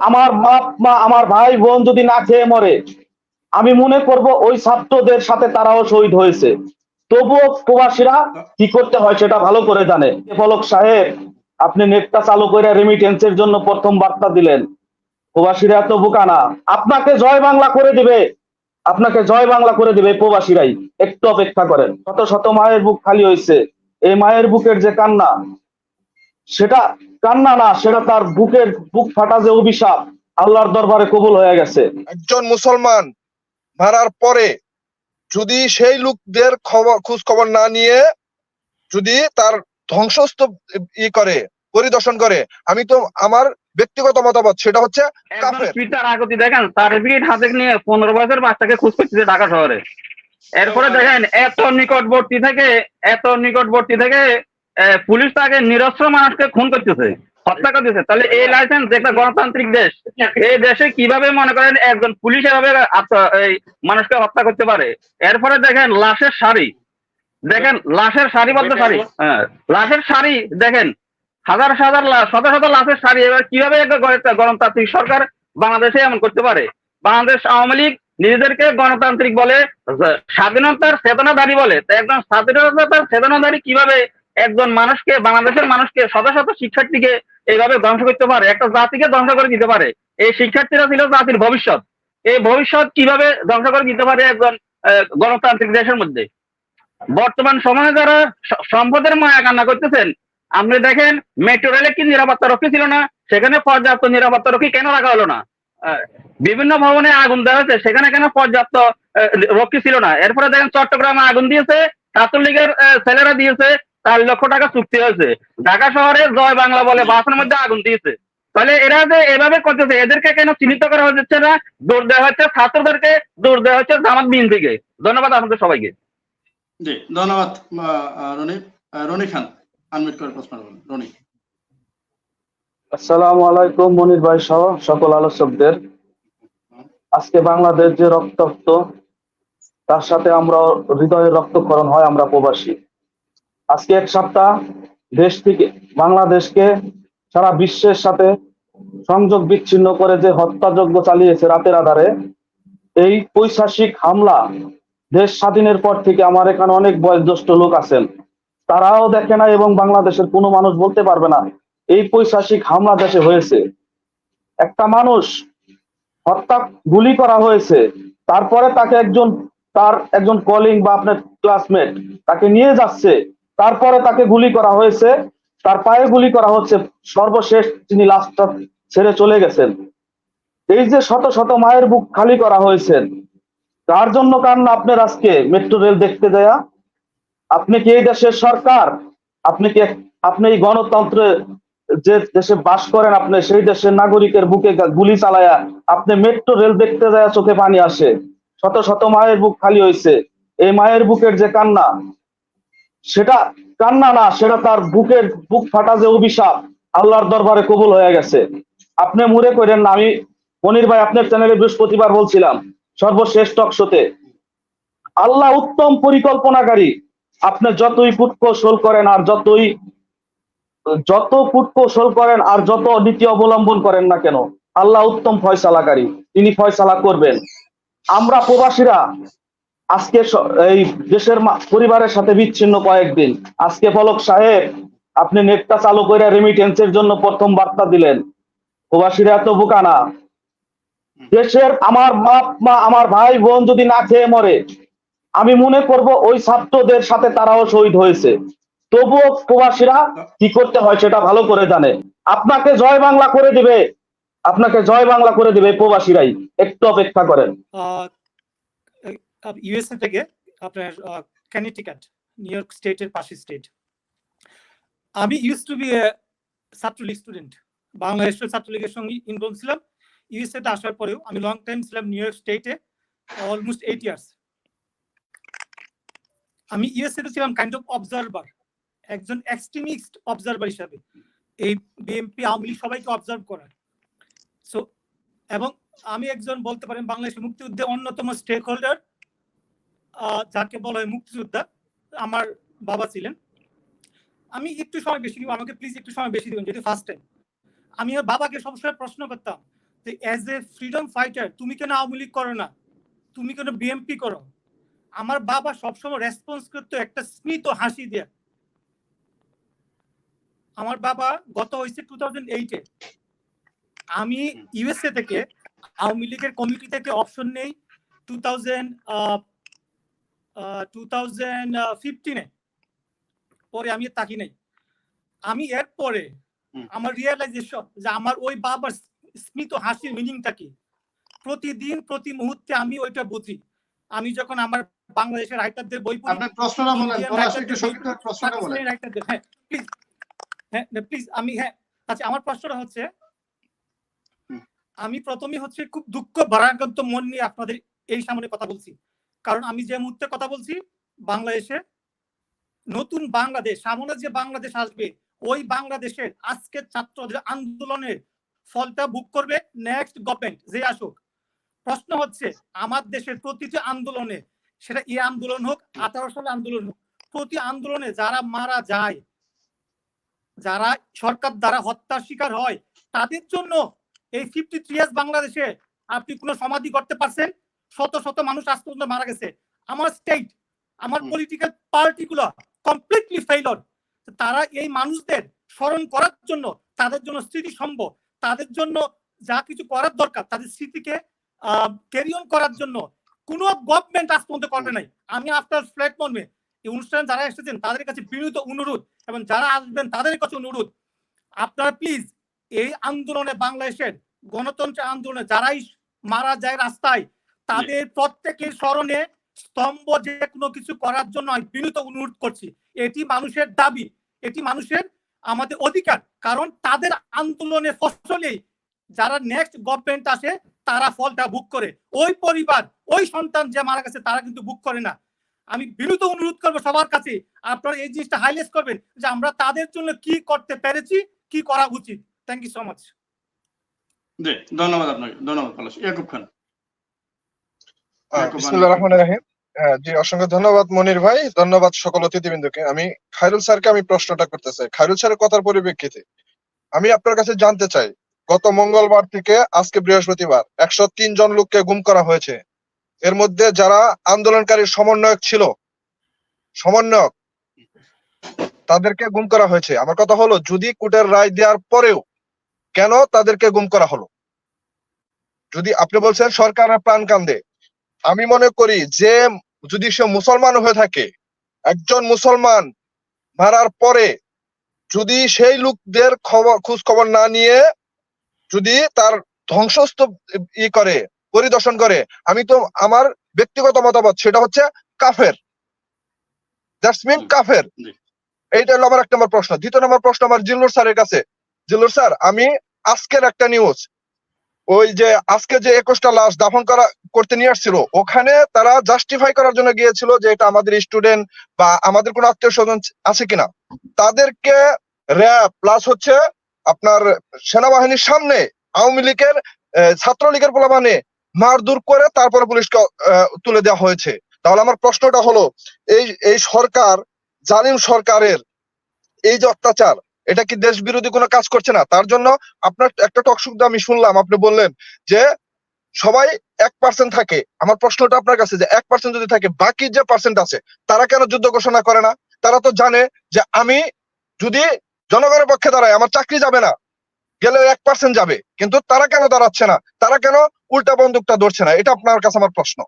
আমার বাপ, মা, আমার ভাই, বোন যদি না খেয়ে মরে, আমি মনে করব ওই ছাত্রদের সাথে তারাও শহীদ হয়েছে। তবুও প্রবাসীরা কি করতে হয় সেটা ভালো করে জানে। ফলক সাহেব, আপনি নেটটা চালু করে রেমিটেন্সের জন্য প্রথম বার্তা দিলেন। প্রবাসীরা এত বোকা না। আপনাকে জয় বাংলা করে দিবে। আপনাকে জয় বাংলা করে দিবে প্রবাসীরাই। একটু অপেক্ষা করেন। শত শত মায়ের বুক খালি হয়েছে এই মায়ের বুকের যে কান্না, সেটা কান্না না সেটা তার বুকের বুক ফাটা যে অভিশাপ আল্লাহর দরবারে কবুল হয়ে গেছে একজন মুসলমান মারার পরে যদি সেই লোকদের খবর খোঁজ খবর না নিয়ে যদি তার ধ্বংসস্তূপ ই করে পরিদর্শন করে আমি তো আমার ব্যক্তিগত মতামত সেটা হচ্ছে কাফের। পিতার আগতি দেখেন সার্টিফিকেট হাতে নিয়ে পনেরো বছর বাচ্চাকে খুঁজ করতেছে ঢাকা শহরে এরপরে দেখেন এত নিকটবর্তী থেকে এত নিকটবর্তী থেকে পুলিশ তাকে নিরস্ত্র মানুষকে খুন করতেছে হত্যা করতেছে। তাহলে এই লাইসেন্স একটা গণতান্ত্রিক দেশ এই দেশে কীভাবে মনে করেন একজন পুলিশ এভাবে এই মানুষকে হত্যা করতে পারে? এরপরে দেখেন লাশের শাড়ি। দেখেন লাশের সারিবদ্ধ শাড়ি হ্যাঁ লাশের শাড়ি দেখেন হাজার হাজার লাশ শত শত লাশের শাড়ি এবার কীভাবে একটা গণতান্ত্রিক সরকার বাংলাদেশে এমন করতে পারে? বাংলাদেশ আওয়ামী লীগ নিজেদেরকে গণতান্ত্রিক বলে স্বাধীনতার চেতনাধারী বলে। তো একজন স্বাধীনতার চেতনাধারী কীভাবে একজন মানুষকে, বাংলাদেশের মানুষকে শত শত শিক্ষার্থীকে এইভাবে ধ্বংস করতে পারে, একটা জাতিকে ধ্বংস করে দিতে পারে। এই শিক্ষার্থীরা ছিল জাতির ভবিষ্যৎ। এই ভবিষ্যৎ কীভাবে ধ্বংস করে দিতে পারে একজন গণতান্ত্রিক দেশের মধ্যে? বর্তমান সময়ে যারা সম্পদের মায়া কান্না করতেছেন, আপনি দেখেন মেট্রো রেলে কি নিরাপত্তা রক্ষী ছিল না, সেখানে পর্যাপ্ত নিরাপত্তা রক্ষী কেন রাখা হলো না? বিভিন্ন ভবনে আগুন দেওয়া হয়েছে, সেখানে কেন পর্যাপ্ত রক্ষী ছিল না? এরপরে দেখেন চট্টগ্রামে আগুন দিয়েছে, ছাত্রলীগের ছেলেরা দিয়েছে চার লক্ষ টাকা চুক্তি হয়েছে। ঢাকা শহরে জয় বাংলা বলে বাসের মধ্যে আগুন দিয়েছে। তাহলে এরা যে এভাবে করতেছে এদেরকে কেন চিহ্নিত করা হচ্ছে না? দৌড় দেওয়া হচ্ছে ছাত্রদেরকে দৌড় দেওয়া হচ্ছে জামাত বিন থেকে ধন্যবাদ আপনাদের সবাইকে। জি ধন্যবাদ রনি রনি খান। আনমিট করে প্রশ্ন করুন রনি। আসসালামু আলাইকুম মনির ভাই সহ সকল আলোচকদের। আজকে বাংলাদেশ যে রক্তাক্ত তার সাথে আমরা হৃদয়ের রক্তক্ষরণ হয় আমরা প্রবাসী। আজকে এক সপ্তাহ দেশ থেকে বাংলাদেশকে সারা বিশ্বের সাথে সংযোগ বিচ্ছিন্ন করে যে হত্যাযজ্ঞ চালিয়েছে রাতের আধারে, এই পৈশাসিক হামলা দেশ স্বাধীনের পর থেকে আমার এখানে অনেক বয়োজ্যেষ্ঠ লোক আছেন। তারাও দেখে না এবং বাংলাদেশের কোনো মানুষ বলতে পারবে না, এই পৈশাসিক হামলা দেশে হয়েছে। একটা মানুষ হত্যা গুলি করা হয়েছে, তারপরে তাকে একজন, তার একজন কলিং বা আপনার ক্লাসমেট তাকে নিয়ে যাচ্ছে। তারপরে তাকে গুলি করা হয়েছে। তার পায়ে গুলি করা হচ্ছে। সর্বশেষ তিনি লাশটা ছেড়ে চলে গেছেন। এই যে শত শত মায়ের বুক খালি করা হয়েছে, তার জন্য কারণ আপনার আজকে মেট্রো রেল দেখতে দেয়া? আপনি কি এই দেশের সরকার? আপনি কি আপনি এই গণতন্ত্রে যে দেশে বাস করেন, আপনি সেই দেশের নাগরিকের বুকে গুলি চালায়া আপনি মেট্রো রেল দেখতে যায় চোখে পানি আসে। শত শত মায়ের বুক খালি হয়েছে। এই মায়ের বুকের যে কান্না সেটা কান্না না, সেটা তার বুকের বুক ফাটা যে অভিশাপ, আল্লাহর দরবারে কবুল হয়ে গেছে। আপনি মনে করেন না, আমি মনির ভাই আপনার চ্যানেলে বৃহস্পতিবার বলছিলাম, সর্বশেষ টক শোতে আল্লাহ উত্তম পরিকল্পনাকারী, আপনি যতই কূটকৌশল করেন আর যতই, যত কূটকৌশল করেন আর যত নীতি অবলম্বন করেন না কেন, আল্লাহ উত্তম ফয়সালাকারী, তিনি ফয়সালা করবেন। আমরা প্রবাসীরা আজকে এই দেশের পরিবারের সাথে বিচ্ছিন্ন কয়েকদিন। আজকে পলক সাহেব, আপনি নেটটা চালু করে রেমিটেন্সের জন্য প্রথম বার্তা দিলেন। প্রবাসীরা এত বোকা না। দেশের আমার বাপ মা, আমার ভাই বোন যদি না খেয়ে মরে, আমি মনে করব ওই ছাত্রদের সাথে তারাও শহীদ হয়েছে। তবুও প্রবাসীরা কি করতে হয় সেটা ভালো করে জানে। আপনাকে জয় বাংলা করে দিবে। আপনাকে জয় বাংলা করে দিবে প্রবাসীরাই। একটু অপেক্ষা করেন। ইউএসএ থেকে আপনার ক্যানিটিকাট নিউ ইয়র্ক স্টেটের পাশে স্টেট আমি used to be Chhatra League student বাংলাদেশের ছাত্রলীগের সঙ্গে ইনভলভ ছিলাম। ইউএসএ তে আসার পরেও আমি লং টাইম ছিলাম নিউ ইয়র্ক স্টেটে অলমোস্ট এইট ইয়ার্স আমি ইউএসএ তে ছিলাম কাইন্ড অফ অবজারভার একজন এক্সট্রিমিস্ট অবজারভার হিসাবে। এই বিএনপি আওয়ামী লীগ সবাইকে অবজার্ভ করার। সো এবং আমি একজন বলতে পারেন বাংলাদেশের মুক্তিযুদ্ধে অন্যতম স্টেক হোল্ডার যাকে বলা হয় মুক্তিযোদ্ধা, আমার বাবা ছিলেন। আমি একটু সময় বেশি দিব আমাকে প্লিজ একটু সময় বেশি দিবেন যেহেতু ফার্স্ট টাইম আমি ওর বাবাকে সবসময় প্রশ্ন করতাম যে অ্যাজ এ ফ্রিডম ফাইটার তুমি কেন আওয়ামী লীগ করো না? তুমি কেন বিএমপি করো? আমার বাবা সবসময় রেসপন্স করতো একটা স্মিত হাসি দিয়ে। আমার বাবা গত হয়েছে টু থাউজেন্ড এইটে আমি ইউএসএ থেকে, আওয়ামী লীগের কমিটি থেকে অপশন নেই। টু থাউজেন্ড টু থাউজেন্ড ফিফটিনে পরে আমি তাকি নাই। আমি এর পরে আমার রিয়েলাইজেশন যে আমার ওই বাবার স্মিত হাসির মিনিংটা কি? প্রতিদিন প্রতি মুহূর্তে আমি ওইটা বুঝি। আমি যখন আমার বাংলাদেশের রাইটারদের বই পড়ি আপনি প্রশ্নটা বলেন প্রশ্নটা বলেন পাকিস্তানি writer দের, হ্যাঁ প্লিজ হ্যাঁ প্লিজ আমি হ্যাঁ আচ্ছা আমার প্রশ্নটা হচ্ছে আমি প্রথমে হচ্ছে খুব দুঃখ ভারাক্রান্ত মন নিয়ে আপনাদের এই সামনে কথা বলছি। কারণ আমি যে মুহূর্তে কথা বলছি, বাংলাদেশে, নতুন বাংলাদেশ, সামনে যে বাংলাদেশ আসবে, ওই বাংলাদেশের আজকের ছাত্রদের আন্দোলনের ফলটা বুক করবে নেক্সট গভর্নমেন্ট যে আসুক। প্রশ্ন হচ্ছে, আমার দেশের প্রতিটি আন্দোলনে, সেটা এই আন্দোলন হোক আঠারো সালে আন্দোলন হোক, প্রতি আন্দোলনে যারা মারা যায়, যারা সরকার দ্বারা হত্যার শিকার হয়, তাদের জন্য এই ফিফটি থ্রি ইয়ার্স বাংলাদেশে আপনি কোনো সমাধি করতে পারছেন? শত শত মানুষ আজ পর্যন্ত মারা গেছে। আমার স্টেট আমার। পলিটিক্যাল পার্টিগুলো কমপ্লিটলি ফেইলর তারা এই মানুষদের স্মরণ করার জন্য তাদের জন্য স্মৃতি সম্ভব তাদের জন্য যা কিছু করার দরকার তাদের স্মৃতিকে ক্যারি অন করার জন্য কোনো গভর্নমেন্ট আজ পর্যন্ত করবে নাই। আমি আফটার ফ্ল্যাট মর্মে এই অনুষ্ঠানে যারা এসেছেন তাদের কাছে বিনীত অনুরোধ এবং যারা আসবেন তাদের কাছে অনুরোধ। আপনারা প্লিজ এই আন্দোলনে বাংলাদেশের গণতন্ত্রের আন্দোলনে যারাই মারা যায় রাস্তায় তাদের প্রত্যেকের স্মরণে স্তম্ভ যে কোনো কিছু করার জন্য আমি বিনীত অনুরোধ করছি। এটি মানুষের দাবি, এটি মানুষের আমাদের অধিকার, কারণ তাদের আন্দোলনের ফসলেই যারা নেক্সট গভর্নমেন্ট আসে, তারা ফলটা ভোগ করে। ওই পরিবার, ওই সন্তান যে মারা গেছে, তারা কিন্তু ভোগ করে না। আমি বিনীত অনুরোধ করব সবার কাছে, আপনারা এই জিনিসটা হাইলাইট করবেন যে আমরা তাদের জন্য কি করতে পেরেছি, কি করা উচিত। Thank you so much ji, ধন্যবাদ আপনাকে, ধন্যবাদ খান বিসমিল্লাহির হ্যাঁ, জি অসংখ্য ধন্যবাদ মনির ভাই। ধন্যবাদ সকল অতিথিবৃন্দকে। আমি খায়রুল স্যারকে আমি প্রশ্নটা করতে চাই। খায়রুল স্যারের কথার পরিপ্রেক্ষিতে আমি আপনার কাছে জানতে চাই গত মঙ্গলবার থেকে আজকে বৃহস্পতিবার একশো তিন জন লোককে গুম করা হয়েছে। এর মধ্যে যারা আন্দোলনকারী সমন্বয়ক ছিল সমন্বয়ক তাদেরকে গুম করা হয়েছে। আমার কথা হলো যদি কোর্টের রায় দেওয়ার পরেও কেন তাদেরকে গুম করা হলো? যদি আপনি বলছেন সরকারের প্রাণ কান্দে আমি মনে করি যে যদি সে মুসলমান হয়ে থাকে একজন মুসলমান মারার পরে যদি সেই লোকদের খবর খোঁজ খবর না নিয়ে যদি তার ধ্বংসস্তূপ ই করে পরিদর্শন করে আমি তো আমার ব্যক্তিগত মতামত সেটা হচ্ছে কাফের। দ্যাটস মিন কাফের। এইটা হলো আমার এক নম্বর প্রশ্ন। দ্বিতীয় নম্বর প্রশ্ন আমার জিল্লুর স্যারের কাছে। জিল্লুর স্যার আমি আজকের একটা নিউজ ওই যে আজকে যে একুশটা লাশ দাফন করা, করতে নিয়ে আসছিল, ওখানে তারা জাস্টিফাই করার জন্য গিয়েছিল যে এটা আমাদের স্টুডেন্ট বা আমাদের কোনো আত্মীয় স্বজন আছে কিনা। তাদেরকে র্যাব প্লাস হচ্ছে আপনার সেনাবাহিনীর সামনে আওয়ামী লীগের ছাত্রলীগের পোলাপানে মারধর করে তারপরে পুলিশকে তুলে দেওয়া হয়েছে। তাহলে আমার প্রশ্নটা হলো, এই এই সরকার, জালিম সরকারের এই যে অত্যাচার এটা কি দেশ বিরোধী কোনো কাজ করছে না? তার জন্য আপনার একটা টকশুক আমি শুনলাম, আপনি বললেন যে সবাই এক পার্সেন্ট থাকে। আমার প্রশ্নটা আপনার কাছে যে এক পার্সেন্ট যদি থাকে, বাকি যে পার্সেন্ট আছে, তারা কেন যুদ্ধ ঘোষণা করে না? তারা তো জানে যে আমি যদি জনগণের পক্ষে দাঁড়াই, আমার চাকরি যাবে না, গেলে এক পার্সেন্ট যাবে। কিন্তু তারা কেন দাঁড়াচ্ছে না? তারা কেন উল্টা বন্দুকটা ধরছে না? এটা আপনার কাছে আমার প্রশ্ন।